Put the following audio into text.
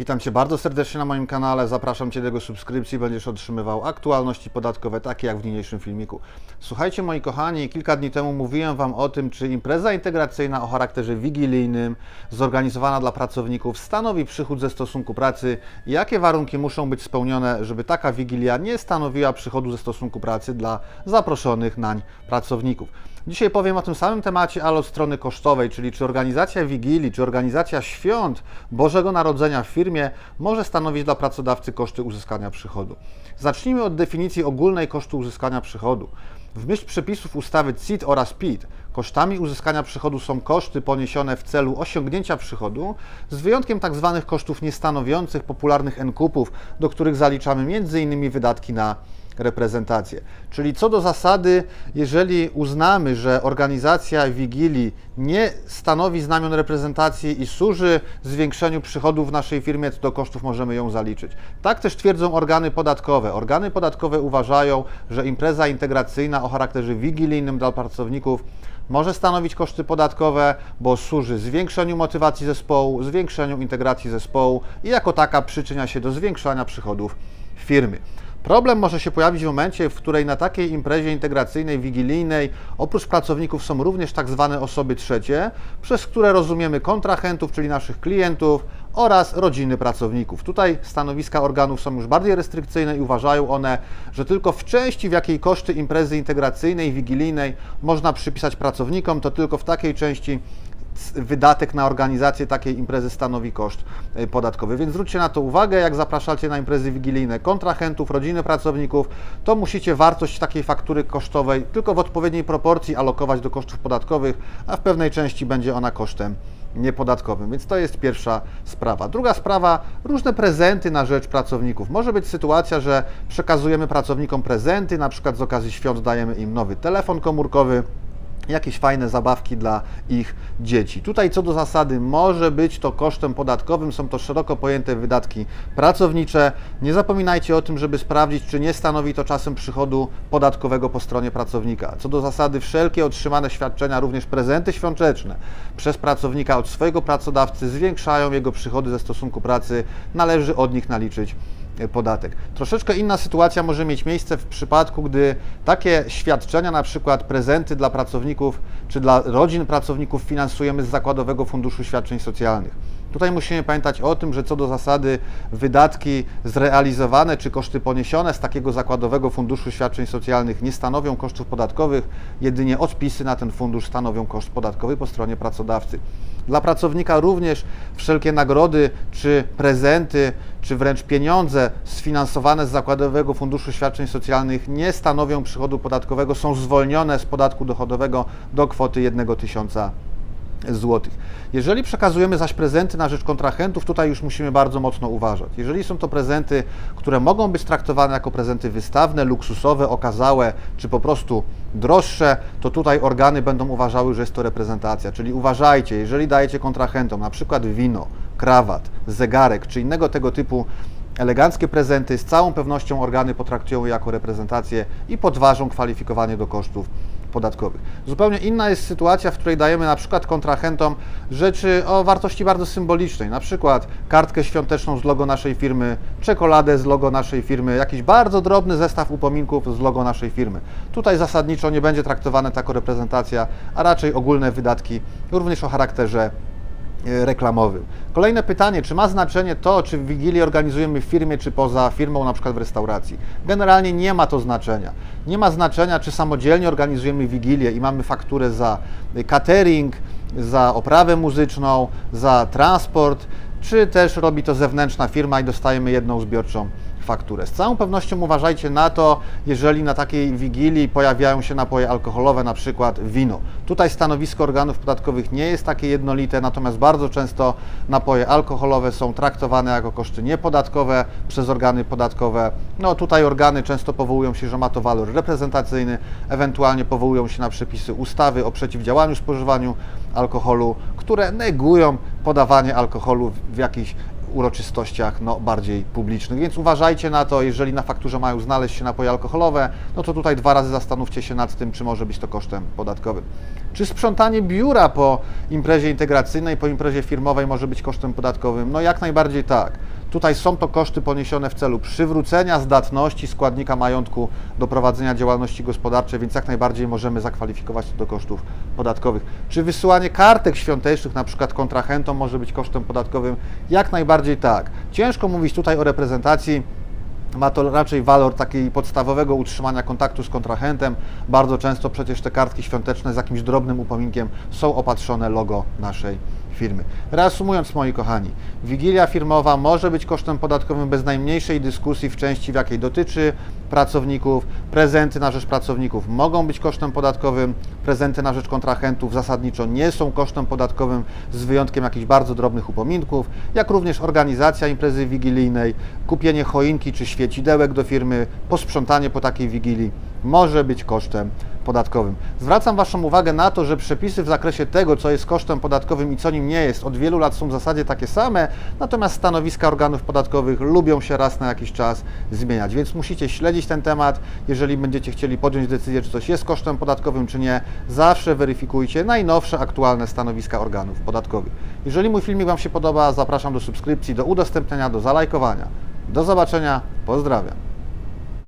Witam Cię bardzo serdecznie na moim kanale. Zapraszam Cię do jego subskrypcji. Będziesz otrzymywał aktualności podatkowe, takie jak w niniejszym filmiku. Słuchajcie, moi kochani, kilka dni temu mówiłem Wam o tym, czy impreza integracyjna o charakterze wigilijnym, zorganizowana dla pracowników, stanowi przychód ze stosunku pracy jakie warunki muszą być spełnione, żeby taka wigilia nie stanowiła przychodu ze stosunku pracy dla zaproszonych nań pracowników. Dzisiaj powiem o tym samym temacie, ale od strony kosztowej, czyli czy organizacja Wigilii, czy organizacja świąt Bożego Narodzenia w firmie może stanowić dla pracodawcy koszty uzyskania przychodu. Zacznijmy od definicji ogólnej kosztu uzyskania przychodu. W myśl przepisów ustawy CIT oraz PIT kosztami uzyskania przychodu są koszty poniesione w celu osiągnięcia przychodu, z wyjątkiem tzw. kosztów niestanowiących popularnych NKUP-ów, do których zaliczamy m.in. wydatki na reprezentację. Czyli co do zasady, jeżeli uznamy, że organizacja Wigilii nie stanowi znamion reprezentacji i służy zwiększeniu przychodów w naszej firmie, to do kosztów możemy ją zaliczyć. Tak też twierdzą organy podatkowe. Organy podatkowe uważają, że impreza integracyjna o charakterze wigilijnym dla pracowników może stanowić koszty podatkowe, bo służy zwiększeniu motywacji zespołu, zwiększeniu integracji zespołu i jako taka przyczynia się do zwiększania przychodów firmy. Problem może się pojawić w momencie, w której na takiej imprezie integracyjnej, wigilijnej, oprócz pracowników są również tak zwane osoby trzecie, przez które rozumiemy kontrahentów, czyli naszych klientów oraz rodziny pracowników. Tutaj stanowiska organów są już bardziej restrykcyjne i uważają one, że tylko w części, w jakiej koszty imprezy integracyjnej, wigilijnej można przypisać pracownikom, to tylko w takiej części wydatek na organizację takiej imprezy stanowi koszt y, podatkowy. Więc zwróćcie na to uwagę, jak zapraszacie na imprezy wigilijne kontrahentów, rodziny pracowników, to musicie wartość takiej faktury kosztowej tylko w odpowiedniej proporcji alokować do kosztów podatkowych, a w pewnej części będzie ona kosztem niepodatkowym. Więc to jest pierwsza sprawa. Druga sprawa, różne prezenty na rzecz pracowników. Może być sytuacja, że przekazujemy pracownikom prezenty, na przykład z okazji świąt dajemy im nowy telefon komórkowy, jakieś fajne zabawki dla ich dzieci. Tutaj co do zasady może być to kosztem podatkowym, są to szeroko pojęte wydatki pracownicze. Nie zapominajcie o tym, żeby sprawdzić, czy nie stanowi to czasem przychodu podatkowego po stronie pracownika. Co do zasady wszelkie otrzymane świadczenia, również prezenty świąteczne przez pracownika od swojego pracodawcy zwiększają jego przychody ze stosunku pracy, należy od nich naliczyć podatek. Troszeczkę inna sytuacja może mieć miejsce w przypadku, gdy takie świadczenia, na przykład prezenty dla pracowników czy dla rodzin pracowników finansujemy z Zakładowego Funduszu Świadczeń Socjalnych. Tutaj musimy pamiętać o tym, że co do zasady wydatki zrealizowane czy koszty poniesione z takiego Zakładowego Funduszu Świadczeń Socjalnych nie stanowią kosztów podatkowych, jedynie odpisy na ten fundusz stanowią koszt podatkowy po stronie pracodawcy. Dla pracownika również wszelkie nagrody czy prezenty, czy wręcz pieniądze sfinansowane z Zakładowego Funduszu Świadczeń Socjalnych nie stanowią przychodu podatkowego, są zwolnione z podatku dochodowego do kwoty 1 tysiąca złotych. Jeżeli przekazujemy zaś prezenty na rzecz kontrahentów, tutaj już musimy bardzo mocno uważać. Jeżeli są to prezenty, które mogą być traktowane jako prezenty wystawne, luksusowe, okazałe, czy po prostu droższe, to tutaj organy będą uważały, że jest to reprezentacja. Czyli uważajcie, jeżeli dajecie kontrahentom na przykład wino, krawat, zegarek, czy innego tego typu eleganckie prezenty, z całą pewnością organy potraktują je jako reprezentację i podważą kwalifikowanie do kosztów podatkowych. Zupełnie inna jest sytuacja, w której dajemy na przykład kontrahentom rzeczy o wartości bardzo symbolicznej, na przykład kartkę świąteczną z logo naszej firmy, czekoladę z logo naszej firmy, jakiś bardzo drobny zestaw upominków z logo naszej firmy. Tutaj zasadniczo nie będzie traktowane jako reprezentacja, a raczej ogólne wydatki, również o charakterze reklamowym. Kolejne pytanie, czy ma znaczenie to, czy Wigilię organizujemy w firmie, czy poza firmą, na przykład w restauracji? Generalnie nie ma to znaczenia. Nie ma znaczenia, czy samodzielnie organizujemy Wigilię i mamy fakturę za catering, za oprawę muzyczną, za transport, czy też robi to zewnętrzna firma i dostajemy jedną zbiorczą fakturę. Z całą pewnością uważajcie na to, jeżeli na takiej wigilii pojawiają się napoje alkoholowe, na przykład wino. Tutaj stanowisko organów podatkowych nie jest takie jednolite, natomiast bardzo często napoje alkoholowe są traktowane jako koszty niepodatkowe przez organy podatkowe. No tutaj organy często powołują się, że ma to walor reprezentacyjny, ewentualnie powołują się na przepisy ustawy o przeciwdziałaniu spożywaniu alkoholu, które negują podawanie alkoholu w jakichś uroczystościach no, bardziej publicznych. Więc uważajcie na to, jeżeli na fakturze mają znaleźć się napoje alkoholowe, no to tutaj dwa razy zastanówcie się nad tym, czy może być to kosztem podatkowym. Czy sprzątanie biura po imprezie integracyjnej, po imprezie firmowej może być kosztem podatkowym? No jak najbardziej tak. Tutaj są to koszty poniesione w celu przywrócenia zdatności składnika majątku do prowadzenia działalności gospodarczej, więc jak najbardziej możemy zakwalifikować to do kosztów podatkowych. Czy wysyłanie kartek świątecznych na przykład kontrahentom może być kosztem podatkowym? Jak najbardziej tak. Ciężko mówić tutaj o reprezentacji ma to raczej walor takiego podstawowego utrzymania kontaktu z kontrahentem. Bardzo często przecież te kartki świąteczne z jakimś drobnym upominkiem są opatrzone logo naszej firmy. Reasumując, moi kochani, wigilia firmowa może być kosztem podatkowym bez najmniejszej dyskusji w części, w jakiej dotyczy pracowników. Prezenty na rzecz pracowników mogą być kosztem podatkowym, prezenty na rzecz kontrahentów zasadniczo nie są kosztem podatkowym, z wyjątkiem jakichś bardzo drobnych upominków, jak również organizacja imprezy wigilijnej, kupienie choinki czy świecidełek do firmy, posprzątanie po takiej wigilii może być kosztem podatkowym. Zwracam Waszą uwagę na to, że przepisy w zakresie tego, co jest kosztem podatkowym i co nim nie jest, od wielu lat są w zasadzie takie same, natomiast stanowiska organów podatkowych lubią się raz na jakiś czas zmieniać, więc musicie śledzić ten temat. Jeżeli będziecie chcieli podjąć decyzję, czy coś jest kosztem podatkowym, czy nie, zawsze weryfikujcie najnowsze, aktualne stanowiska organów podatkowych. Jeżeli mój filmik Wam się podoba, zapraszam do subskrypcji, do udostępniania, do zalajkowania. Do zobaczenia, pozdrawiam.